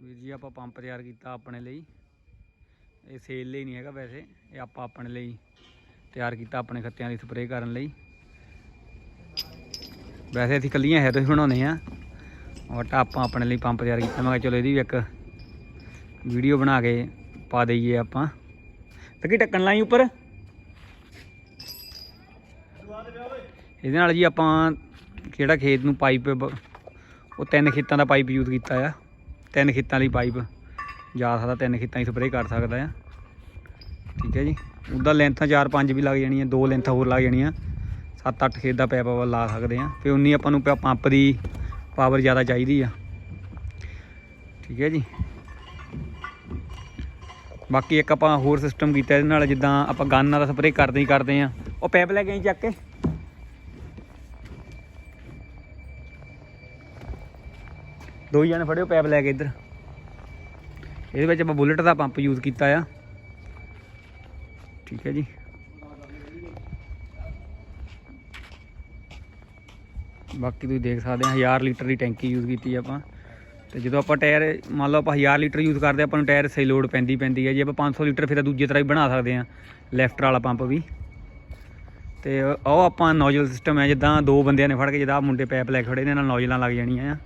ਵੀਰ ਜੀ ਆਪਾਂ ਪੰਪ ਤਿਆਰ ਕੀਤਾ ਆਪਣੇ ਲਈ। ਇਹ ਸੇਲ ਲਈ ਨਹੀਂ ਹੈਗਾ ਵੈਸੇ, ਇਹ ਆਪਾਂ ਆਪਣੇ ਲਈ ਤਿਆਰ ਕੀਤਾ ਆਪਣੇ ਖੱਤਿਆਂ ਦੀ ਸਪਰੇਅ ਕਰਨ ਲਈ। ਵੈਸੇ ਅਸੀਂ ਕੱਲੀਆਂ ਹੈਰੋ ਹੀ ਬਣਾਉਂਦੇ ਆ ਬਟ ਆਪਾਂ ਆਪਣੇ ਲਈ ਪੰਪ ਤਿਆਰ ਕੀਤਾ। ਮੈਂ ਕਿਹਾ ਚਲੋ ਇਹਦੀ ਵੀ ਇੱਕ ਵੀਡੀਓ ਬਣਾ ਕੇ ਪਾ ਦਈਏ ਆਪਾਂ। ਤੇ ਕੀ ਢੱਕਣ ਲਾਈ ਉੱਪਰ? ਇਹਦੇ ਨਾਲ ਜੀ ਆਪਾਂ ਜਿਹੜਾ ਖੇਤ ਨੂੰ ਪਾਈਪ, ਉਹ ਤਿੰਨ ਖੇਤਾਂ ਦਾ ਪਾਈਪ ਯੂਜ਼ ਕੀਤਾ ਆ। ਤਿੰਨ ਖੇਤਾਂ ਲਈ ਪਾਈਪ। ਜਾ ਸਕਦਾ ਤਿੰਨ ਖੇਤਾਂ 'ਚ ਸਪਰੇਅ ਕਰ ਸਕਦਾ ਆ। ਠੀਕ ਹੈ ਜੀ। ਉਹਦਾ ਲੈਂਥਾਂ 4-5 ਵੀ ਲੱਗ ਜਾਣੀਆਂ, ਦੋ ਲੈਂਥਾਂ ਹੋਰ ਲੱਗ ਜਾਣੀਆਂ। 7-8 ਖੇਤ ਦਾ ਪੈਪ ਆਪਾਂ ਲਾ ਸਕਦੇ ਆ ਫਿਰ ਉਨੀ ਆਪਾਂ ਨੂੰ ਪ- ਪੰਪ ਦੀ ਪਾਵਰ ਜ਼ਿਆਦਾ ਚਾਹੀਦੀ ਆ। ਠੀਕ ਹੈ ਜੀ। ਬਾਕੀ ਇੱਕ ਆਪਾਂ ਹੋਰ ਸਿਸਟਮ ਕੀਤਾ ਇਹਦੇ ਨਾਲ, ਜਿੱਦਾਂ ਆਪਾਂ ਗੰਨਾਂ ਦਾ ਸਪਰੇਅ ਕਰਦੇ ਹੀ ਕਰਦੇ ਆ ਉਹ ਪੈਪ ਲੈ ਕੇ ਆਈ ਚੱਕ ਕੇ। ਦੋ ਜਣੇ ਫੜਿਓ ਪੈਪ ਲੈ ਕੇ ਇੱਧਰ। ਇਹਦੇ ਵਿੱਚ ਆਪਾਂ ਬੁਲਟ ਦਾ ਪੰਪ ਯੂਜ਼ ਕੀਤਾ ਆ। ਠੀਕ ਹੈ ਜੀ। ਬਾਕੀ ਤੁਸੀਂ ਦੇਖ ਸਕਦੇ ਆ 1000 ਲੀਟਰ ਦੀ ਟੈਂਕੀ ਯੂਜ਼ ਕੀਤੀ ਆਪਾਂ। ਤੇ ਜਦੋਂ ਆਪਾਂ ਟਾਇਰ ਮੰਨ ਲਓ ਆਪਾਂ 1000 ਲੀਟਰ ਯੂਜ਼ ਕਰਦੇ ਆ, ਆਪਾਂ ਨੂੰ ਟਾਇਰ ਸਹੀ ਲੋਡ ਪੈਂਦੀ ਪੈਂਦੀ ਹੈ ਜੇ ਆਪਾਂ 500 ਲੀਟਰ ਫਿਰ ਤਾਂ ਦੂਜੇ ਤਰ੍ਹਾਂ ਹੀ ਬਣਾ ਸਕਦੇ ਆ ਲੈਫਟ ਵਾਲਾ ਪੰਪ ਵੀ। ਤੇ ਉਹ ਆਪਾਂ ਨੋਜ਼ਲ ਸਿਸਟਮ ਹੈ, ਜਿੱਦਾਂ ਦੋ ਬੰਦਿਆਂ ਨੇ ਫੜ ਕੇ, ਜਿੱਦਾਂ ਮੁੰਡੇ ਪੈਪ ਲੈ ਕੇ ਖੜੇ ਨੇ ਨਾਲ ਨੋਜ਼ਲਾਂ ਲੱਗ ਜਾਣੀਆਂ ਆ।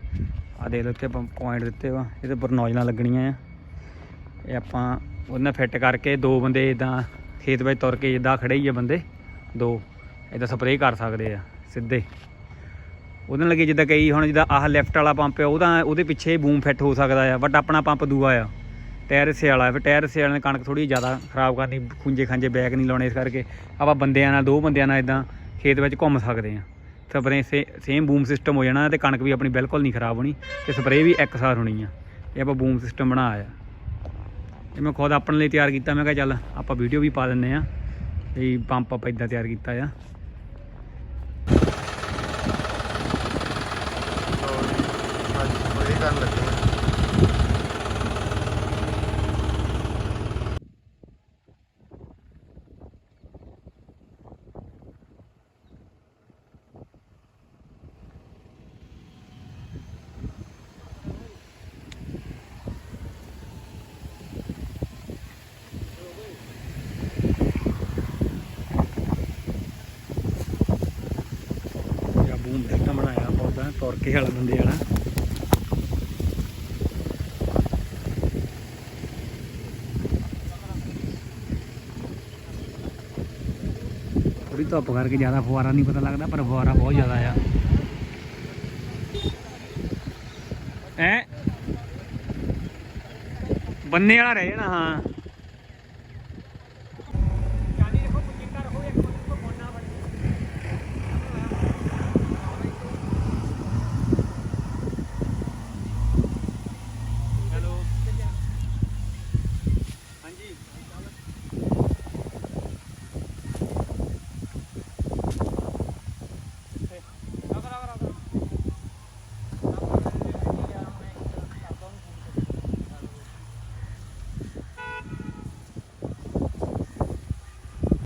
ਆ ਦੇਖ ਲਓ ਇੱਥੇ ਪੁਆਇੰਟ ਦਿੱਤੇ ਵਾ, ਇਹਦੇ ਉੱਪਰ ਨੋਜ਼ਲਾਂ ਲੱਗਣੀਆਂ ਆ। ਇਹ ਆਪਾਂ ਉਹਨਾਂ ਫਿੱਟ ਕਰਕੇ ਦੋ ਬੰਦੇ ਇਦਾਂ ਖੇਤ ਵਿੱਚ ਤੁਰ ਕੇ ਜਿੱਦਾਂ ਖੜੇ ਹੀ ਆ ਬੰਦੇ, ਦੋ। ਇਦਾਂ ਸਪਰੇਅ ਕਰ ਸਕਦੇ ਆ, ਸਿੱਧੇ। ਉਹਦੇ ਨਾਲ ਲੱਗੇ ਜਿੱਦਾਂ ਕਈ ਹੁਣ ਜਿੱਦਾਂ ਆਹ ਲੈਫਟ ਵਾਲਾ ਪੰਪ ਆ, ਉਹਦਾ ਉਹਦੇ ਪਿੱਛੇ ਬੂਮ ਫਿੱਟ ਹੋ ਸਕਦਾ ਆ ਬਟ ਆਪਣਾ ਪੰਪ ਦੂਆ ਆ। ਟਾਇਰ ਹਿੱਸੇ ਵਾਲਾ ਫਿਰ ਟਾਇਰ ਹਿੱਸੇ ਵਾਲੇ ਨੇ ਕਣਕ ਥੋੜੀ ਜ਼ਿਆਦਾ ਖਰਾਬ ਕਰਨੀ, ਖੁੰਝੇ ਖਾਂਜੇ ਬੈਗ ਨਹੀਂ ਲਾਉਣੇ ਇਸ ਕਰਕੇ। ਆਪਾਂ ਬੰਦਿਆਂ ਨਾਲ, ਦੋ ਬੰਦਿਆਂ ਨਾਲ ਇਦਾਂ ਖੇਤ ਵਿੱਚ ਘੁੰਮ ਸਕਦੇ ਆ ਸਪਰੇ ਸੇਮ ਬੂਮ ਸਿਸਟਮ ਹੋ ਜਾਣਾ ਤੇ ਕਣਕ ਵੀ ਆਪਣੀ ਬਿਲਕੁਲ ਨਹੀਂ ਖਰਾਬ ਹੋਣੀ ਤੇ ਸਪਰੇ ਵੀ ਇੱਕਸਾਰ ਹੋਣੀ ਆ। ਇਹ ਆਪਾਂ ਬੂਮ ਸਿਸਟਮ ਬਣਾਇਆ ਇਹ ਮੈਂ ਖੁਦ ਆਪਣੇ ਲਈ ਤਿਆਰ ਕੀਤਾ, ਮੈਂ ਕਿਹਾ ਚੱਲ ਆਪਾਂ ਵੀਡੀਓ ਵੀ ਪਾ ਦਿੰਨੇ ਆ ਵੀ ਪੰਪ ਆਪਾਂ ਇਦਾਂ ਤਿਆਰ ਕੀਤਾ ਆ। ਅੱਜ ਸਪਰੇਅ ਕਰਨ ਲੱਗੇ ਆ ਜਾਂ ਬੂਮ ਸਿਸਟਮ ਬਣਾਇਆ ਪੌਦਾ ਵਾਲਾ ਬੰਦੇ ਵਾਲਾ। ਥੋੜੀ ਧੁੱਪ ਕਰਕੇ ਜ਼ਿਆਦਾ ਫੁਆਰਾ ਨਹੀਂ ਪਤਾ ਲੱਗਦਾ, ਪਰ ਫੁਆਰਾ ਬਹੁਤ ਜ਼ਿਆਦਾ ਆ। ਐ ਬੰਨੇ ਵਾਲਾ ਰਹਿ ਜਾਣਾ, ਹਾਂ।